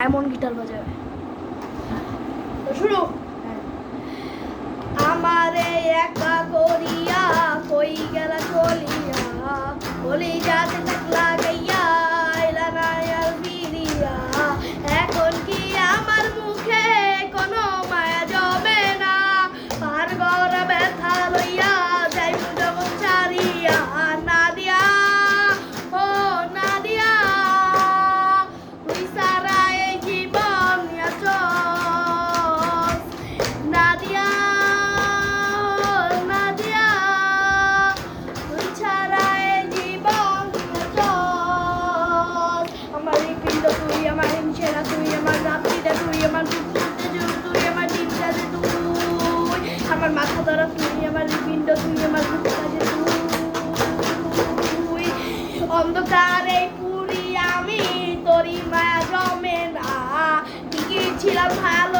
এমন গিটার বাজাবে। শুরু। হ্যাঁ। আমার রাখা দ্বারা তুমি আমার পিণ্ড তুমি আমার কাজে তুই। অন্ধকারে পুরি আমি, তোরই মায়া জমে না। ঠিকই ছিলাম ভালো